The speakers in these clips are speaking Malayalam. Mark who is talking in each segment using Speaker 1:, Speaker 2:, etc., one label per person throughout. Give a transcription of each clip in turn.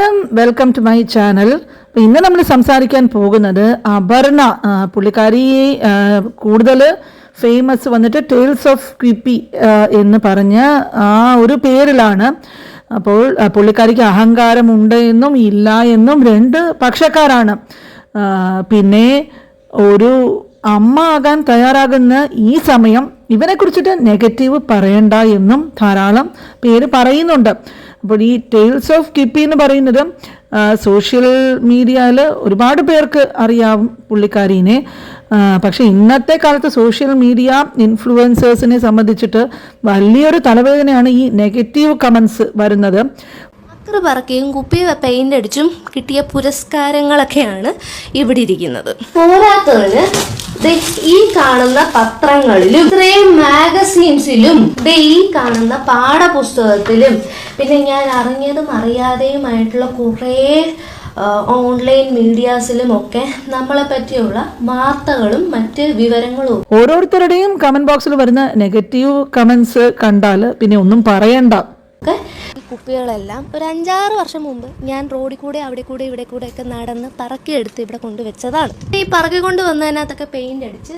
Speaker 1: നമസ്കാരം. വെൽക്കം ടു മൈ ചാനൽ ഇന്ന് നമ്മൾ സംസാരിക്കാൻ പോകുന്നത് അപർണ പുള്ളിക്കാരി കൂടുതൽ ഫേമസ് വന്നിട്ട് ടേൽസ് ഓഫ് ക്വിപ്പി എന്ന് പറഞ്ഞ ആ ഒരു പേരിലാണ്. അപ്പോൾ പുള്ളിക്കാരിക്ക് അഹങ്കാരമുണ്ട് എന്നും ഇല്ല എന്നും രണ്ട് പക്ഷക്കാരാണ്. പിന്നെ ഒരു അമ്മ ആകാൻ തയ്യാറാകുന്ന ഈ സമയം ഇവനെ കുറിച്ചിട്ട് നെഗറ്റീവ് പറയണ്ട എന്നും ധാരാളം പേര് പറയുന്നുണ്ട്. അപ്പോൾ ഈ ടെയിൽസ് ഓഫ് കിപ്പി എന്ന് പറയുന്നത് സോഷ്യൽ മീഡിയയിൽ ഒരുപാട് പേർക്ക് അറിയാവും പുള്ളിക്കാരീനെ. പക്ഷേ ഇന്നത്തെ കാലത്ത് സോഷ്യൽ മീഡിയ ഇൻഫ്ലുവൻസേഴ്സിനെ സംബന്ധിച്ചിട്ട് വലിയൊരു തലവേദനയാണ് ഈ നെഗറ്റീവ് കമൻസ് വരുന്നത്.
Speaker 2: അക്കറ് പറക്കുകയും കുപ്പി പെയിന്റ് അടിച്ചും കിട്ടിയ പുരസ്കാരങ്ങളൊക്കെയാണ് ഇവിടെ ഇരിക്കുന്നത്. പോരാത്തതിന് ഈ കാണുന്ന പത്രങ്ങളിലും ഇത്രയും മാഗസീൻസിലും ഈ കാണുന്ന പാഠപുസ്തകത്തിലും പിന്നെ ഞാൻ അറിഞ്ഞതും അറിയാതെയുമായിട്ടുള്ള കുറേ ഓൺലൈൻ മീഡിയാസിലും ഒക്കെ നമ്മളെ പറ്റിയുള്ള വാർത്തകളും മറ്റ് വിവരങ്ങളും
Speaker 1: ഓരോരുത്തരുടെയും കമന്റ് ബോക്സിൽ വരുന്ന നെഗറ്റീവ് കമന്റ്സ് കണ്ടാൽ പിന്നെ ഒന്നും പറയണ്ട.
Speaker 2: കുപ്പികളെല്ലാം ഒരു അഞ്ചാറ് വർഷം മുമ്പ് ഞാൻ റോഡിൽ കൂടെ അവിടെ കൂടെ ഇവിടെ കൂടെ ഒക്കെ നടന്ന് പറക്കിയെടുത്ത് ഇവിടെ കൊണ്ടുവച്ചതാണ്. ഈ പറക്കി കൊണ്ട് വന്നതിനകത്തൊക്കെ പെയിന്റ് അടിച്ച്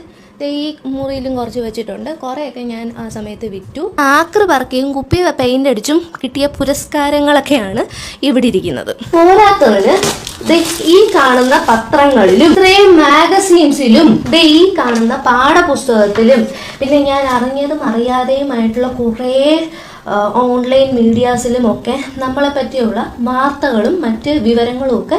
Speaker 2: ഈ മുറിയിലും കുറച്ച് വെച്ചിട്ടുണ്ട്. കുറേയൊക്കെ ഞാൻ ആ സമയത്ത് വിറ്റു. ആക്രി പറക്കിയും കുപ്പി പെയിന്റ് അടിച്ചും കിട്ടിയ പുരസ്കാരങ്ങളൊക്കെയാണ് ഇവിടെ ഇരിക്കുന്നത്. പോരാത്തതിന് ഈ കാണുന്ന പത്രങ്ങളിലും ഇത്രയും മാഗസീൻസിലും ഈ കാണുന്ന പാഠപുസ്തകത്തിലും പിന്നെ ഞാൻ അറിഞ്ഞതും അറിയാതെയുമായിട്ടുള്ള കുറേ ഓൺലൈൻ മീഡിയാസിലും ഒക്കെ നമ്മളെ പറ്റിയുള്ള വാർത്തകളും മറ്റ് വിവരങ്ങളും ഒക്കെ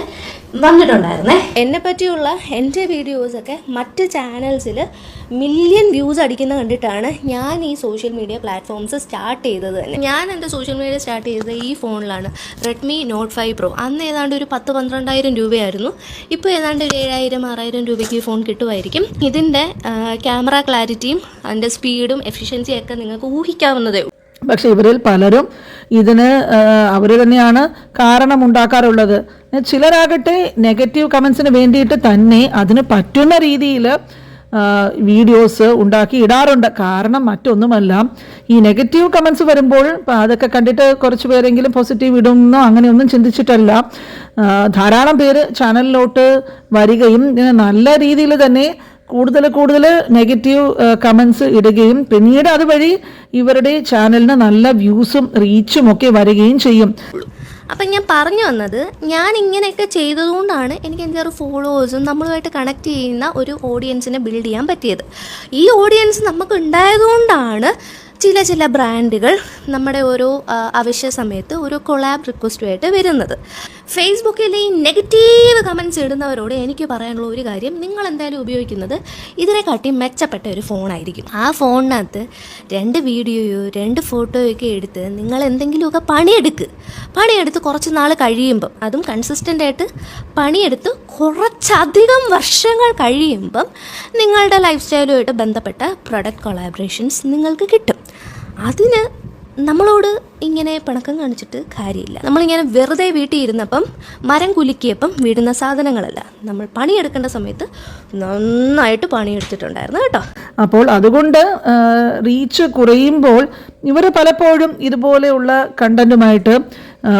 Speaker 2: വന്നിട്ടുണ്ടായിരുന്നേ. എന്നെ പറ്റിയുള്ള എന്റെ വീഡിയോസൊക്കെ മറ്റ് ചാനൽസിൽ മില്യൺ വ്യൂസ് അടിക്കുന്ന കണ്ടിട്ടാണ് ഞാൻ ഈ സോഷ്യൽ മീഡിയ പ്ലാറ്റ്ഫോംസ് സ്റ്റാർട്ട് ചെയ്തത് തന്നെ. ഞാൻ എന്റെ സോഷ്യൽ മീഡിയ സ്റ്റാർട്ട് ചെയ്തത് ഈ ഫോണിലാണ്. റെഡ്മി നോട്ട് ഫൈവ് പ്രോ അന്ന് ഏതാണ്ട് ഒരു പത്ത് പന്ത്രണ്ടായിരം രൂപയായിരുന്നു. ഇപ്പോൾ ഏതാണ്ട് ഒരു ഏഴായിരം ആറായിരം രൂപയ്ക്ക് ഈ ഫോൺ കിട്ടുമായിരിക്കും. ഇതിന്റെ ക്യാമറ ക്ലാരിറ്റിയും അതിന്റെ സ്പീഡും എഫിഷ്യൻസിയൊക്കെ നിങ്ങൾക്ക് ഊഹിക്കാവുന്നതേ.
Speaker 1: പക്ഷെ ഇവരിൽ പലരും ഇതിന് അവർ തന്നെയാണ് കാരണമുണ്ടാക്കാറുള്ളത്. ചിലരാകട്ടെ നെഗറ്റീവ് കമൻസിന് വേണ്ടിയിട്ട് തന്നെ അതിന് പറ്റുന്ന രീതിയിൽ വീഡിയോസ് ഉണ്ടാക്കി ഇടാറുണ്ട്. കാരണം മറ്റൊന്നുമല്ല ഈ നെഗറ്റീവ് കമൻസ് വരുമ്പോൾ അതൊക്കെ കണ്ടിട്ട് കുറച്ച് പേരെങ്കിലും പോസിറ്റീവ് ഇടുമെന്നോ അങ്ങനെയൊന്നും ചിന്തിച്ചിട്ടല്ല. ധാരാളം പേര് ചാനലിലോട്ട് വരികയും നല്ല രീതിയിൽ തന്നെ കൂടുതൽ കൂടുതൽ നെഗറ്റീവ് കമൻസ് ഇടുകയും പിന്നീട് അതുവഴി ഇവരുടെ ചാനലിന് നല്ല വ്യൂസും റീച്ചും ഒക്കെ വരികയും ചെയ്യും.
Speaker 2: അപ്പം ഞാൻ പറഞ്ഞു വന്നത് ഞാൻ ഇങ്ങനെയൊക്കെ ചെയ്തതുകൊണ്ടാണ് എനിക്ക് എന്റെ ഒരു ഫോളോവേഴ്സും നമ്മളുമായിട്ട് കണക്ട് ചെയ്യുന്ന ഒരു ഓഡിയൻസിനെ ബിൽഡ് ചെയ്യാൻ പറ്റിയത്. ഈ ഓഡിയൻസ് നമുക്ക് ഉണ്ടായതുകൊണ്ടാണ് ചില ചില ബ്രാൻഡുകൾ നമ്മുടെ ഓരോ ആവശ്യ സമയത്ത് ഒരു കൊളാബ് റിക്വസ്റ്റുമായിട്ട് വരുന്നത്. ഫേസ്ബുക്കിൽ ഈ നെഗറ്റീവ് കമൻസ് ഇടുന്നവരോട് എനിക്ക് പറയാനുള്ള ഒരു കാര്യം നിങ്ങൾ എന്തായാലും ഉപയോഗിക്കുന്നത് ഇതിനെക്കാട്ടി മെച്ചപ്പെട്ട ഒരു ഫോണായിരിക്കും ആ ഫോണിനകത്ത് രണ്ട് വീഡിയോയോ രണ്ട് ഫോട്ടോയോ ഒക്കെ എടുത്ത് നിങ്ങൾ എന്തെങ്കിലുമൊക്കെ പണിയെടുക്ക്. പണിയെടുത്ത് കുറച്ച് നാൾ കഴിയുമ്പം അതും കൺസിസ്റ്റന്റായിട്ട് പണിയെടുത്ത് കുറച്ചധികം വർഷങ്ങൾ കഴിയുമ്പം നിങ്ങളുടെ ലൈഫ് സ്റ്റൈലുമായിട്ട് ബന്ധപ്പെട്ട പ്രൊഡക്റ്റ് കൊളാബറേഷൻസ് നിങ്ങൾക്ക് കിട്ടും. അതിന് നമ്മളോട് ഇങ്ങനെ പിണക്കം കാണിച്ചിട്ട് കാര്യമില്ല. നമ്മളിങ്ങനെ വെറുതെ വീട്ടിൽ ഇരുന്നപ്പം മരം കുലുക്കിയപ്പം വീടുന്ന സാധനങ്ങളല്ല. നമ്മൾ പണിയെടുക്കേണ്ട സമയത്ത് നന്നായിട്ട് പണിയെടുത്തിട്ടുണ്ടായിരുന്നു കേട്ടോ.
Speaker 1: അപ്പോൾ അതുകൊണ്ട് റീച്ച് കുറയുമ്പോൾ ഇവർ പലപ്പോഴും ഇതുപോലെയുള്ള കണ്ടന്റുമായിട്ട്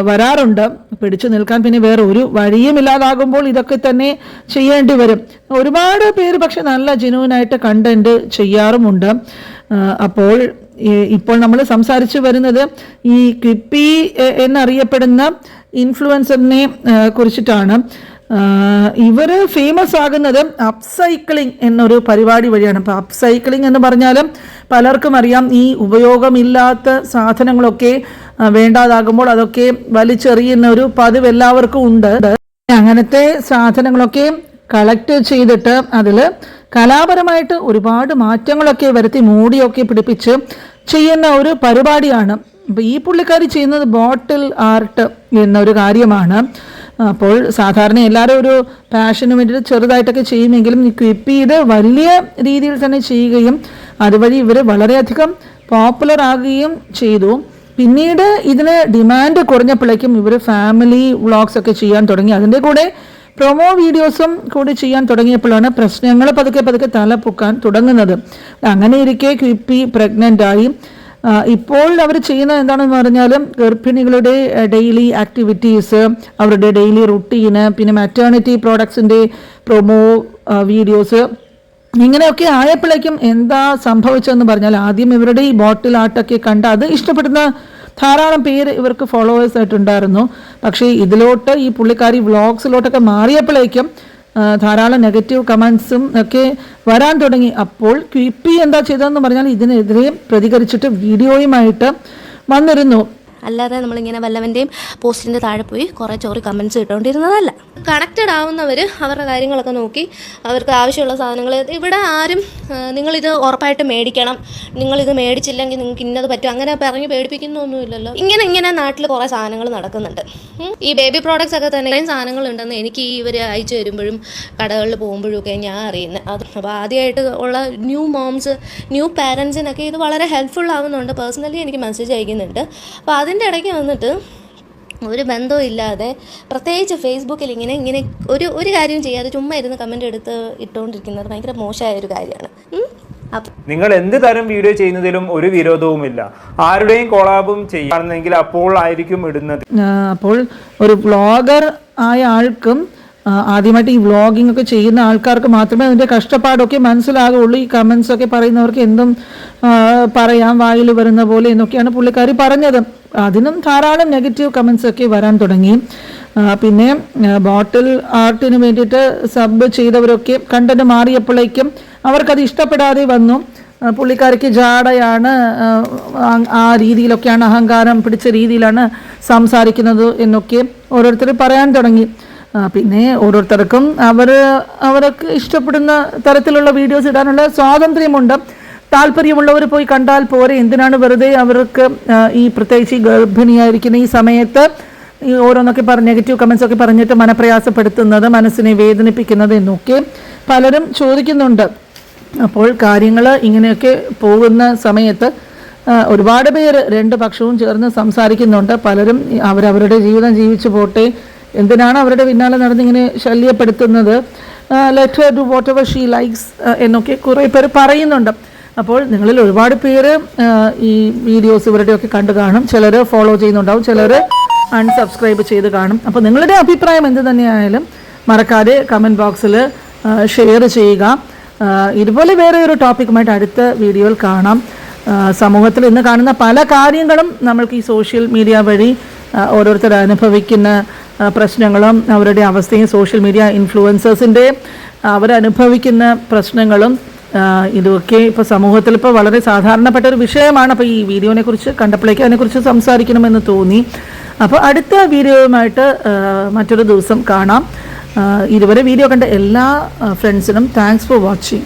Speaker 1: വരാറുണ്ട്. പിടിച്ചു നിൽക്കാൻ പിന്നെ വേറെ ഒരു വഴിയും ഇല്ലാതാകുമ്പോൾ ഇതൊക്കെ തന്നെ ചെയ്യേണ്ടി വരും. ഒരുപാട് പേര് പക്ഷെ നല്ല ജനുവിനായിട്ട് കണ്ടന്റ് ചെയ്യാറുമുണ്ട്. അപ്പോൾ ഇപ്പോൾ നമ്മൾ സംസാരിച്ചു വരുന്നത് ഈ ക്വിപ്പി എ- എന്നറിയപ്പെടുന്ന ഇൻഫ്ലുവൻസറിനെ കുറിച്ചിട്ടാണ്. ഇവർ ഫേമസ് ആകുന്നത് അപ്സൈക്ലിംഗ് എന്നൊരു പരിപാടി വഴിയാണ്. അപ്പോൾ അപ്സൈക്ലിംഗ് എന്ന് പറഞ്ഞാൽ പലർക്കും അറിയാം ഈ ഉപയോഗമില്ലാത്ത സാധനങ്ങളൊക്കെ വേണ്ടാതാകുമ്പോൾ അതൊക്കെ വലിച്ചെറിയുന്ന ഒരു പതിവ് എല്ലാവർക്കും ഉണ്ട്. അങ്ങനത്തെ സാധനങ്ങളൊക്കെ കളക്ട് ചെയ്തിട്ട് അതിൽ കലാപരമായിട്ട് ഒരുപാട് മാറ്റങ്ങളൊക്കെ വരുത്തി മൂടിയൊക്കെ പിടിപ്പിച്ച് ചെയ്യുന്ന ഒരു പരിപാടിയാണ്. അപ്പോൾ ഈ പുള്ളിക്കാരി ചെയ്യുന്നത് ബോട്ടിൽ ആർട്ട് എന്നൊരു കാര്യമാണ്. അപ്പോൾ സാധാരണ എല്ലാവരും ഒരു പാഷന് വേണ്ടിയിട്ട് ചെറുതായിട്ടൊക്കെ ചെയ്യുമെങ്കിലും ക്വിപ്പ് ചെയ്ത് വലിയ രീതിയിൽ തന്നെ ചെയ്യുകയും അതുവഴി ഇവർ വളരെയധികം പോപ്പുലർ ആകുകയും ചെയ്തു. പിന്നീട് ഇതിന് ഡിമാൻഡ് കുറഞ്ഞപ്പോഴേക്കും ഇവർ ഫാമിലി വ്ളോഗ്സ് ഒക്കെ ചെയ്യാൻ തുടങ്ങി. അതിന്റെ കൂടെ പ്രൊമോ വീഡിയോസും കൂടി ചെയ്യാൻ തുടങ്ങിയപ്പോഴാണ് പ്രശ്നങ്ങൾ പതുക്കെ പതുക്കെ തല പൊക്കാൻ തുടങ്ങുന്നത്. അങ്ങനെ ഇരിക്കെ ക്വിപ്പി പ്രഗ്നന്റ് ആയി. ഇപ്പോൾ അവർ ചെയ്യുന്നത് എന്താണെന്ന് പറഞ്ഞാൽ ഗർഭിണികളുടെ ഡെയിലി ആക്ടിവിറ്റീസ് അവരുടെ ഡെയിലി റുട്ടീന് പിന്നെ മാറ്റേണിറ്റി പ്രോഡക്ട്സിന്റെ പ്രൊമോ വീഡിയോസ് ഇങ്ങനെയൊക്കെ ആയപ്പോഴേക്കും എന്താ സംഭവിച്ചതെന്ന് പറഞ്ഞാൽ ആദ്യം ഇവരുടെ ഈ ബോട്ടിൽ ആർട്ടൊക്കെ കണ്ട് അത് ഇഷ്ടപ്പെടുന്ന ധാരാളം പേര് ഇവർക്ക് ഫോളോവേഴ്സ് ആയിട്ടുണ്ടായിരുന്നു പക്ഷേ ഇതിലോട്ട് ഈ പുള്ളിക്കാരി വ്ളോഗ്സിലോട്ടൊക്കെ മാറിയപ്പോഴേക്കും ധാരാളം നെഗറ്റീവ് കമൻസും ഒക്കെ വരാൻ തുടങ്ങി. അപ്പോൾ ക്വിപ്പി എന്താ ചെയ്തതെന്ന് പറഞ്ഞാൽ ഇതിനെതിരെ പ്രതികരിച്ചിട്ട് വീഡിയോയുമായിട്ട് വന്നിരുന്നു.
Speaker 2: അല്ലാതെ നമ്മളിങ്ങനെ വല്ലവന്റെയും പോസ്റ്റിന്റെ താഴെ പോയി കുറേ ചോറി കമൻസ് ഇട്ടുകൊണ്ടിരുന്നതല്ല. കണക്റ്റഡ് ആവുന്നവർ അവരുടെ കാര്യങ്ങളൊക്കെ നോക്കി അവർക്ക് ആവശ്യമുള്ള സാധനങ്ങൾ ഇവിടെ ആരും നിങ്ങളിത് ഉറപ്പായിട്ട് മേടിക്കണം. നിങ്ങളിത് മേടിച്ചില്ലെങ്കിൽ നിങ്ങൾക്ക് ഇന്നത് പറ്റും. അങ്ങനെ പറഞ്ഞ് പേടിപ്പിക്കുന്നൊന്നുമില്ലല്ലോ. ഇങ്ങനെ ഇങ്ങനെ നാട്ടിൽ കുറേ സാധനങ്ങൾ നടക്കുന്നുണ്ട്. ഈ ബേബി പ്രോഡക്റ്റ്സ് ഒക്കെ തന്നെ സാധനങ്ങളുണ്ടെന്ന് എനിക്ക് ഇവർ അയച്ചു തരുമ്പോഴും കടകളിൽ പോകുമ്പോഴും ഒക്കെ ഞാൻ അറിയുന്നത് അത് അപ്പോൾ ആദ്യമായിട്ട് ഉള്ള ന്യൂ മോംസ് ന്യൂ പാരൻസിനൊക്കെ ഇത് വളരെ ഹെൽപ്ഫുൾ ആവുന്നുണ്ട്. പേഴ്സണലി എനിക്ക് മെസ്സേജ് അയക്കുന്നുണ്ട്. അപ്പോൾ അതിന്റെ ഇടയ്ക്ക് വന്നിട്ട് ഒരു ബന്ധവും ഇല്ലാതെ പ്രത്യേകിച്ച് ഫേസ്ബുക്കിൽ ഇങ്ങനെ ഇങ്ങനെ ഒരു ഒരു കാര്യം ചെയ്യാതെ ചുമ്മാ ഇരുന്ന് കമന്റ് എടുത്ത് ഇട്ടുകൊണ്ടിരിക്കുന്നത് ഭയങ്കര മോശമായ ഒരു കാര്യമാണ്.
Speaker 3: നിങ്ങൾ എന്ത് തരം വീഡിയോ ചെയ്യുന്നതിലും ഒരു വിരോധവുമില്ല. ആരുടെയും കോളാബും ചെയ്യുകയാണെന്നെങ്കിൽ അപ്പോൾ ആയിരിക്കും ഇടുന്നത്.
Speaker 1: അപ്പോൾ ഒരു വ്ളോഗർ ആയ ആൾക്കും ആദ്യമായിട്ട് ഈ വ്ളോഗിംഗ് ഒക്കെ ചെയ്യുന്ന ആൾക്കാർക്ക് മാത്രമേ അതിന്റെ കഷ്ടപ്പാടൊക്കെ മനസ്സിലാകുള്ളൂ. ഈ കമൻസ് ഒക്കെ പറയുന്നവർക്ക് എന്തും പറയാം വായിൽ വരുന്ന പോലെ എന്നൊക്കെയാണ് പുള്ളിക്കാരി പറഞ്ഞത്. അതിനും ധാരാളം നെഗറ്റീവ് കമൻസ് ഒക്കെ വരാൻ തുടങ്ങി. പിന്നെ ബോട്ടിൽ ആർട്ടിന് വേണ്ടിയിട്ട് സബ് ചെയ്തവരൊക്കെ കണ്ടന്റ് മാറിയപ്പോഴേക്കും അവർക്കത് ഇഷ്ടപ്പെടാതെ വന്നു. പുള്ളിക്കാരിക്ക് ജാടയാണ് ആ, രീതിയിലൊക്കെയാണ് അഹങ്കാരം പിടിച്ച രീതിയിലാണ് സംസാരിക്കുന്നത് എന്നൊക്കെ ഓരോരുത്തർ പറയാൻ തുടങ്ങി. പിന്നെ ഓരോരുത്തർക്കും അവർ അവർക്ക് ഇഷ്ടപ്പെടുന്ന തരത്തിലുള്ള വീഡിയോസ് ഇടാനുള്ള സ്വാതന്ത്ര്യമുണ്ട്. താല്പര്യമുള്ളവർ പോയി കണ്ടാൽ പോരെ. എന്തിനാണ് വെറുതെ അവർക്ക് ഈ പ്രത്യേകിച്ച് ഈ ഗർഭിണിയായിരിക്കുന്ന ഈ സമയത്ത് ഈ ഓരോന്നൊക്കെ പറഞ്ഞ് നെഗറ്റീവ് കമൻസ് ഒക്കെ പറഞ്ഞിട്ട് മനപ്രയാസപ്പെടുത്തുന്നത് മനസ്സിനെ വേദനിപ്പിക്കുന്നത് എന്നൊക്കെ പലരും ചോദിക്കുന്നുണ്ട്. അപ്പോൾ കാര്യങ്ങൾ ഇങ്ങനെയൊക്കെ പോകുന്ന സമയത്ത് ഒരുപാട് പേര് രണ്ട് പക്ഷവും ചേർന്ന് സംസാരിക്കുന്നുണ്ട്. പലരും അവരവരുടെ ജീവിതം ജീവിച്ചു പോട്ടെ എന്തിനാണ് അവരുടെ പിന്നാലെ നടന്നിങ്ങനെ ശല്യപ്പെടുത്തുന്നത്? Let to whatever she likes എന്നൊക്കെ കുറേ പേര് പറയുന്നുണ്ട്. അപ്പോൾ നിങ്ങളിൽ ഒരുപാട് പേര് ഈ വീഡിയോസ് ഇവരുടെയൊക്കെ കണ്ടു കാണും. ചിലർ ഫോളോ ചെയ്യുന്നുണ്ടാവും ചിലർ അൺസബ്സ്ക്രൈബ് ചെയ്ത് കാണും. അപ്പോൾ നിങ്ങളുടെ അഭിപ്രായം എന്ത് തന്നെയായാലും മറക്കാതെ കമന്റ് ബോക്സിൽ ഷെയർ ചെയ്യുക. ഇതുപോലെ വേറെ ഒരു ടോപ്പിക്കുമായിട്ട് അടുത്ത വീഡിയോയിൽ കാണാം. സമൂഹത്തിൽ ഇന്ന് കാണുന്ന പല കാര്യങ്ങളും നമ്മൾക്ക് ഈ സോഷ്യൽ മീഡിയ വഴി ഓരോരുത്തർ അനുഭവിക്കുന്ന പ്രശ്നങ്ങളും അവരുടെ അവസ്ഥയും സോഷ്യൽ മീഡിയ ഇൻഫ്ലുവൻസേഴ്സിന്റെ അവരനുഭവിക്കുന്ന പ്രശ്നങ്ങളും ഇതൊക്കെ ഇപ്പോൾ സമൂഹത്തിൽ ഇപ്പോൾ വളരെ സാധാരണപ്പെട്ട ഒരു വിഷയമാണ്. അപ്പോൾ ഈ വീഡിയോനെ കുറിച്ച് കണ്ടപ്പോഴേക്കും അതിനെക്കുറിച്ച് സംസാരിക്കണമെന്ന് തോന്നി. അപ്പോൾ അടുത്ത വീഡിയോയുമായിട്ട് മറ്റൊരു ദിവസം കാണാം. ഇതുവരെ വീഡിയോ കണ്ട എല്ലാ ഫ്രണ്ട്സിനും താങ്ക്സ് ഫോർ വാച്ചിങ്